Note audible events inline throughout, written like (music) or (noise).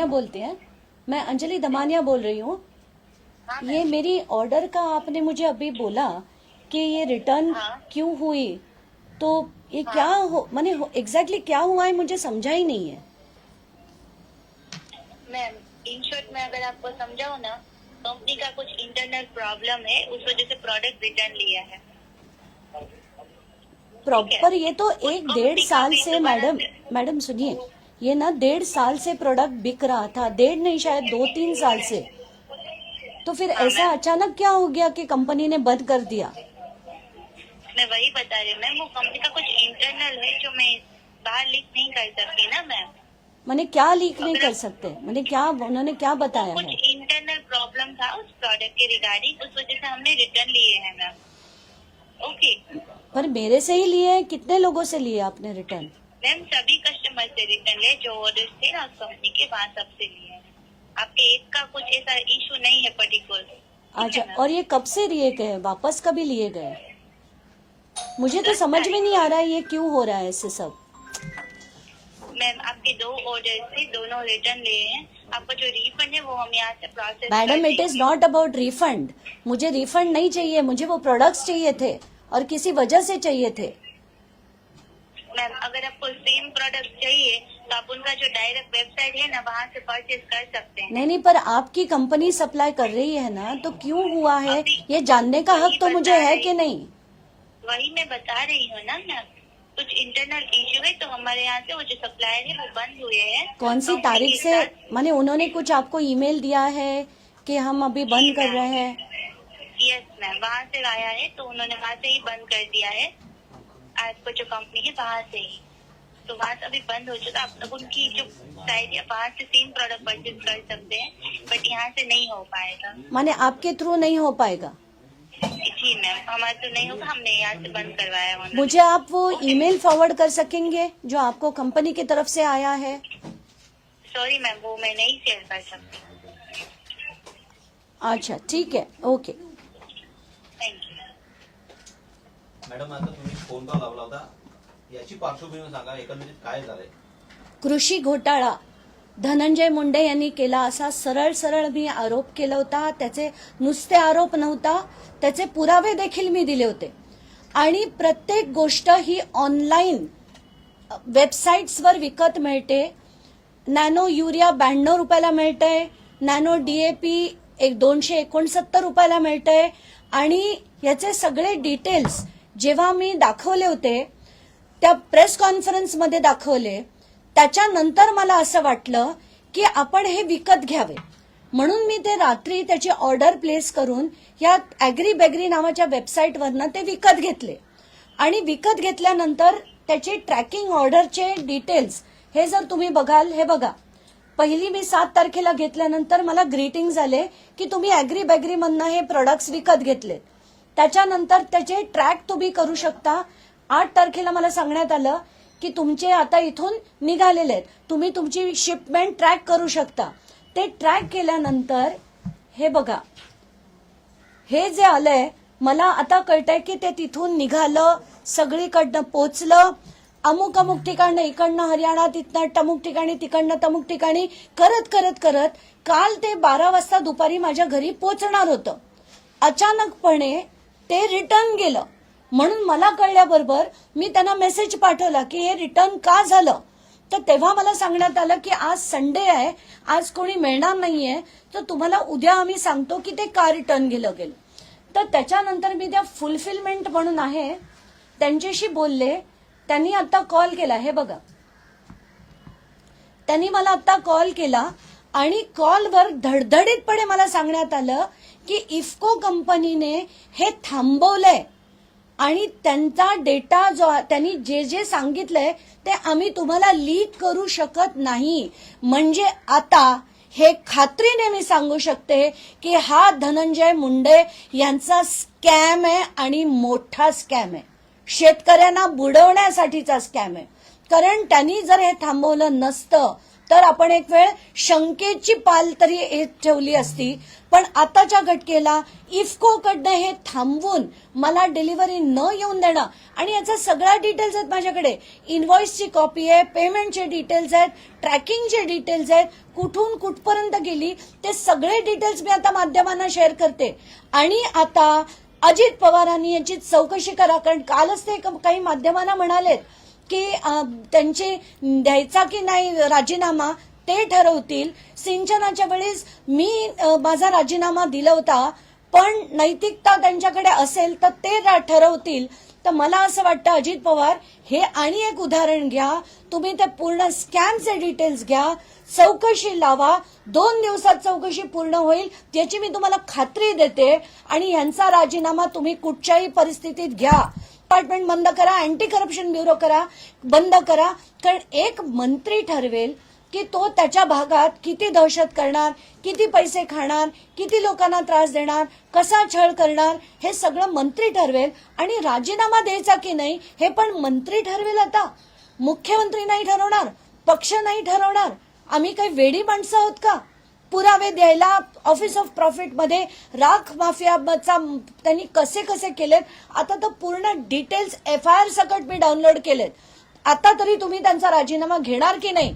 दमानिया बोलते हैं। मैं अंजलि दमानिया बोल रही हूँ। हाँ ये मेरी ऑर्डर का आपने मुझे अभी बोला कि ये रिटर्न हाँ। क्यों हुई? तो ये क्या हो। मैंने एग्जैक्टली क्या हुआ है मुझे समझा ही नहीं है। मैम इन शॉर्ट में अगर आपको समझाओ ना कंपनी का कुछ इंटरनल प्रॉब्लम है उस वजह से प्रोडक्ट रिटर्न लिया है। प्रॉपर ये तो एक डेढ़ साल से मैडम मैडम सुनिए। ये ना डेढ़ साल से प्रोडक्ट बिक रहा था डेढ़ नहीं शायद दो तीन साल से। तो फिर ऐसा अचानक क्या हो गया कि कंपनी ने बंद कर दिया? मैं वही बता रही हूँ मैम वो कंपनी का कुछ इंटरनल है जो मैं बाहर लीक नहीं कर सकती ना मैम। मैंने क्या लीक नहीं कर सकते? मैंने क्या उन्होंने क्या बताया कुछ है? इंटरनल प्रॉब्लम था उस प्रोडक्ट के रिगार्डिंग उस वजह से हमने रिटर्न लिए हैं मैम। ओके पर मेरे से ही लिए कितने लोगों से लिए आपने रिटर्न मैम सभी कस्टमर से रिटर्न ले जो ऑर्डर थे ना उस कंपनी के वहाँ सबसे लिए हैं। आपके एक का कुछ ऐसा इशू नहीं है पर्टिकुलर अच्छा और ये कब से लिए गए वापस कभी लिए गए? मुझे तो समझ में नहीं आ रहा है ये क्यों हो रहा है ऐसे सब। मैम आपके दो ऑर्डर थे दोनों रिटर्न लिए हैं। आपका जो रिफंड है वो हम यहाँ से process madam it is not about refund मुझे रिफंड नहीं चाहिए मुझे वो प्रोडक्ट्स चाहिए थे और किसी वजह से चाहिए थे। मैम अगर आपको सेम प्रोडक्ट चाहिए तो आप उनका जो डायरेक्ट वेबसाइट है ना वहाँ से परचेज कर सकते हैं। नहीं नहीं पर आपकी कंपनी सप्लाई कर रही है ना तो क्यों हुआ है? ये जानने का हक तो मुझे है कि नहीं? वही मैं बता रही हूँ ना मैम। कुछ इंटरनल इश्यू है तो हमारे यहाँ से वो जो सप्लायर है वो बंद हुए हैं। कौन सी कंपनी तारीख से? माने उन्होंने कुछ आपको ईमेल दिया है कि हम अभी बंद कर रहे हैं? यस मैम वहाँ से आया है तो उन्होंने वहाँ से ही बंद कर दिया है। आज को जो कंपनी है वहाँ से ही। तो वहाँ से अभी बंद हो चुका। आप लोग उनकी जो है वहाँ से सेम प्रोडक्ट परचेज कर सकते हैं बट यहाँ से नहीं हो पाएगा। माने आपके थ्रू नहीं हो पाएगा? जी मैम हमारे तो नहीं होगा हमने यहाँ से बंद करवाया मुझे आप वो ईमेल फॉरवर्ड कर सकेंगे जो आपको कंपनी की तरफ़ से आया है? सॉरी मैम वो मैं नहीं शेयर कर सकती। अच्छा ठीक है ओके मॅडम आता तुम्ही फोन का लावला होता याची पार्श्वभूमी सांगा एकंदरीत काय झालंय? कृषी घोटाळा. धनंजय मुंडे यांनी केला असा सरळ सरळ मी आरोप केला होता. त्याचे नुसते आरोप नव्हता त्याचे पुरावे देखील मी दिले होते. आणि प्रत्येक गोष्ट ही ऑनलाईन वेबसाईट्सवर विकत मिळते. नॅनो युरिया ब्याण्णव रुपयाला मिळतंय नॅनो डीएपी एक दोनशे एकोणसत्तर रुपयाला मिळतंय. आणि याचे सगळे डिटेल्स जेव्हा मी दाखवले होते त्या प्रेस कॉन्फरन्समध्ये दाखवले त्याच्यानंतर मला असं वाटलं की आपण हे विकत घ्यावे. म्हणून मी ते रात्री त्याची ऑर्डर प्लेस करून या अॅग्री बॅग्री नावाच्या वेबसाईटवरनं ते विकत घेतले. आणि विकत घेतल्यानंतर त्याचे ट्रॅकिंग ऑर्डरचे डिटेल्स हे जर तुम्ही बघाल हे बघा. पहिली मी सात तारखेला घेतल्यानंतर मला ग्रीटिंग झाले की तुम्ही अॅग्री बॅग्रीमधनं हे प्रोडक्ट्स विकत घेतलेत. त्याच्यानंतर त्याचे ट्रॅक तुम्ही करू शकता. आठ तारखेला मला सांगण्यात आलं की तुमचे आता इथून निघालेले आहेत. तुम्ही तुमची शिपमेंट ट्रॅक करू शकता. ते ट्रॅक केल्यानंतर हे बघा. हे जे आलंय मला आता कळतंय की ते तिथून निघालं सगळीकडनं पोचलं. अमुक अमुक ठिकाणं इकडनं हरियाणा तिथनं टमुक ठिकाणी तिकडनं तमुक ठिकाणी करत करत करत काल ते बारा वाजता दुपारी माझ्या घरी पोचणार होतं. अचानकपणे ते रिटर्न गेलं. म्हणून मला कळल्याबरोबर मी त्यांना मेसेज पाठवला की हे रिटर्न का झालं? तर तेव्हा मला सांगण्यात आलं की आज संडे आहे आज कोणी मिळणार नाहीये तर तुम्हाला उद्या आम्ही सांगतो की ते का रिटर्न गेलं गेलं. तर त्याच्यानंतर मी त्या फुलफिलमेंट म्हणून आहे त्यांच्याशी बोलले त्यांनी आता कॉल केला. हे बघा. त्यांनी मला आता कॉल केला. आणि कॉलवर धडधडीतपणे मला सांगण्यात आलं की इफ्को कंपनीने हे थांबवलंय. आणि त्यांचा डेटा जो त्यांनी जे जे सांगितलंय ते आम्ही तुम्हाला लीक करू शकत नाही. म्हणजे आता हे खात्रीने मी सांगू शकते की हा धनंजय मुंडे यांचा स्कॅम आहे आणि मोठा स्कॅम आहे. शेतकऱ्यांना बुडवण्यासाठीचा स्कॅम आहे. कारण त्यांनी जर हे थांबवलं नसतं तर आपण एक वेळ शंकेची पाल तरी ठेवली असती. पण आताच्या घटकेला इफकोकडनं हे थांबवून मला डिलिव्हरी न येऊन देणं. आणि याचा सगळ्या डिटेल्स आहेत माझ्याकडे. इनव्हॉइसची कॉपी आहे पेमेंटचे डिटेल्स आहेत ट्रॅकिंगचे डिटेल्स आहेत कुठून कुठपर्यंत गेली ते सगळे डिटेल्स मी आता माध्यमांना शेअर करते. आणि आता अजित पवारांनी याची चौकशी करा कारण कालच ते काही माध्यमांना म्हणालेत की त्यांचे द्यायचा की नाही राजीनामा ते ठरवतील. सिंचनाच्या वेळेस मी माझा राजीनामा दिला होता पण नैतिकता त्यांच्याकडे असेल तर ते ठरवतील. तर मला असं वाटतं अजित पवार हे आणि एक उदाहरण घ्या. तुम्ही ते पूर्ण स्कॅमचे डिटेल्स घ्या. चौकशी लावा. दोन दिवसात चौकशी पूर्ण होईल याची मी तुम्हाला खात्री देते. आणि यांचा राजीनामा तुम्ही कुठच्याही परिस्थितीत घ्या. डिपार्टमेंट बंद करा अँटी करप्शन ब्युरो करा बंद करा. कारण एक मंत्री ठरवेल की तो त्याच्या भागात किती दहशत करणार किती पैसे खाणार किती लोकांना त्रास देणार कसा छळ करणार हे सगळं मंत्री ठरवेल. आणि राजीनामा द्यायचा की नाही हे पण मंत्री ठरवेल आता. मुख्यमंत्री नाही ठरवणार पक्ष नाही ठरवणार. आम्ही काही वेडी माणसं आहोत का? पुरावे द्यायला ऑफिस ऑफ प्रॉफिटमध्ये राख माफियाचा त्यांनी कसे कसे केलेत आता तर पूर्ण डिटेल्स एफ आय आर सकट मी डाउनलोड केलेत. आता तरी तुम्ही त्यांचा राजीनामा घेणार की नाही?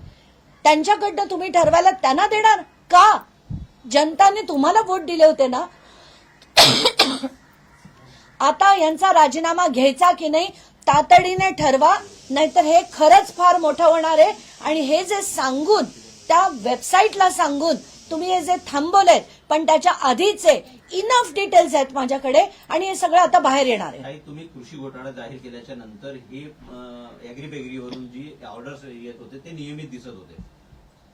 त्यांच्याकडनं तुम्ही ठरवायला त्यांना देणार? का? जनताने तुम्हाला वोट दिले होते ना? (coughs) आता यांचा राजीनामा घ्यायचा की नाही तातडीने ठरवा नाहीतर हे खरंच फार मोठं होणार आहे. आणि हे जे सांगून त्या वेबसाईटला सांगून तुम्ही हे जे थांबवलेत पण त्याच्या आधीचे इनफ डिटेल्स आहेत माझ्याकडे आणि हे सगळं आता बाहेर येणार आहे. तुम्ही कृषी घोटाळा जाहीर केल्याच्यानंतर हे अॅग्री बेगरीवरून जी ऑर्डर्स येत होते ते नियमित दिसत होते.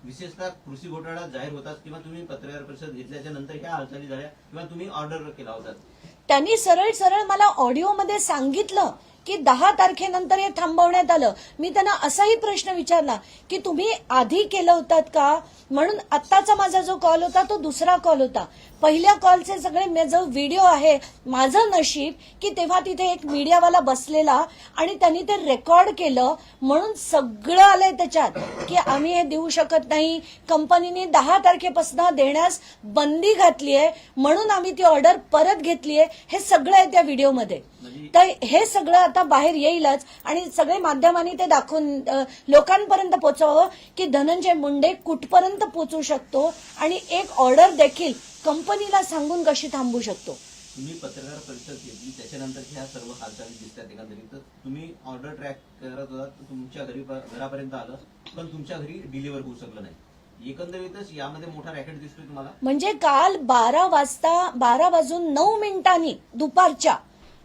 विशेषतः कृषी घोटाळा जाहीर होताच किंवा तुम्ही पत्रकार परिषद घेतल्याच्या नंतर ह्या हालचाली झाल्या किंवा तुम्ही ऑर्डर केला होता. त्यांनी सरळ सरळ मला ऑडिओमध्ये सांगितलं की दहा तारखेनंतर हे थांबवण्यात आलं. मी त्यांना असाही प्रश्न विचारला की तुम्ही आधी केलं होतात का? म्हणून आत्ताचा माझा जो कॉल होता तो दुसरा कॉल होता. पहिल्या कॉलचे सगळे जो व्हिडिओ आहे माझं नशीब की तेव्हा तिथे एक मीडियावाला बसलेला आणि त्यांनी ते रेकॉर्ड केलं. म्हणून सगळं आलंय त्याच्यात की आम्ही हे देऊ शकत नाही. कंपनीने दहा तारखेपासून देण्यास बंदी घातली आहे म्हणून आम्ही ती ऑर्डर परत घेतली. आहे हे सगळं आहे त्या व्हिडिओमध्ये. म्हणजे तर हे सगळं आता बाहेर येईलच आणि सगळे माध्यमांनी ते दाखवून लोकांपर्यंत पोहोचवावं की धनंजय मुंडे कुठपर्यंत पोहोचू शकतो आणि एक ऑर्डर देखील कंपनीला सांगून कशी थांबू शकतो. तुम्ही पत्रकार परिषद घेतली त्याच्यानंतर ह्या सर्व हालचाली दिसतात एकंदरीत. तर तुम्ही ऑर्डर ट्रॅक करत होता तुमच्या घरी घरापर्यंत आलं पण तुमच्या घरी डिलिव्हर होऊ शकलं नाही. एकंदरीतच यामध्ये मोठा रॅकेट दिसतोय तुम्हाला? म्हणजे काल बारा वाजता बारा वाजून नऊ मिनिटांनी दुपारच्या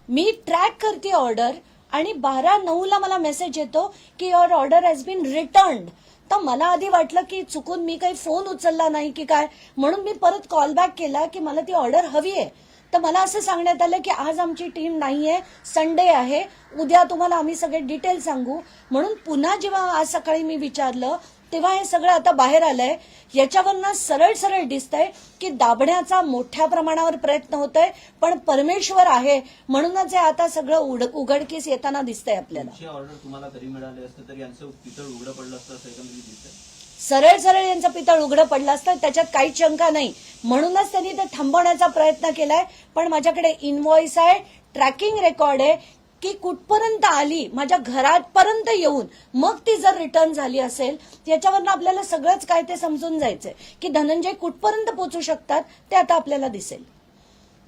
मी ट्रॅक करते ऑर्डर आणि बारा नऊला मला मेसेज येतो की your order has been return तर मला आधी वाटलं की चुकून मी काही फोन उचलला नाही की काय. म्हणून मी परत कॉल बॅक केला की मला ती ऑर्डर हवी आहे. तर मला असं सांगण्यात आलं की आज आमची टीम नाहीये संडे आहे. उद्या तुम्हाला आम्ही सगळे डिटेल सांगू. म्हणून पुन्हा जेव्हा आज सकाळी मी विचारलं तेव्हा हे सगळं आता बाहेर आलंय. याच्यावरनं सरळ सरळ दिसतंय की दाबण्याचा मोठ्या प्रमाणावर प्रयत्न होत आहे पण परमेश्वर आहे म्हणूनच हे आता सगळं उड- उघडकीस येताना दिसतंय आपल्याला. ऑर्डर तुम्हाला मिळाली असतं तर यांचं पितळ उघडं पडलं असतं असं दिसतंय. सरळ सरळ यांचं पितळ उघडं पडलं असतं त्याच्यात काहीच शंका नाही. म्हणूनच त्यांनी ते थांबवण्याचा प्रयत्न केलाय. पण माझ्याकडे इनव्हॉइस आहे ट्रॅकिंग रेकॉर्ड आहे. की कुठपर्यंत आली माझ्या घरापर्यंत येऊन मग ती जर रिटर्न झाली असेल याच्यावरनं आपल्याला सगळंच काय ते समजून जायचंय. की धनंजय कुठपर्यंत पोहोचू शकतात ते आता आपल्याला दिसेल.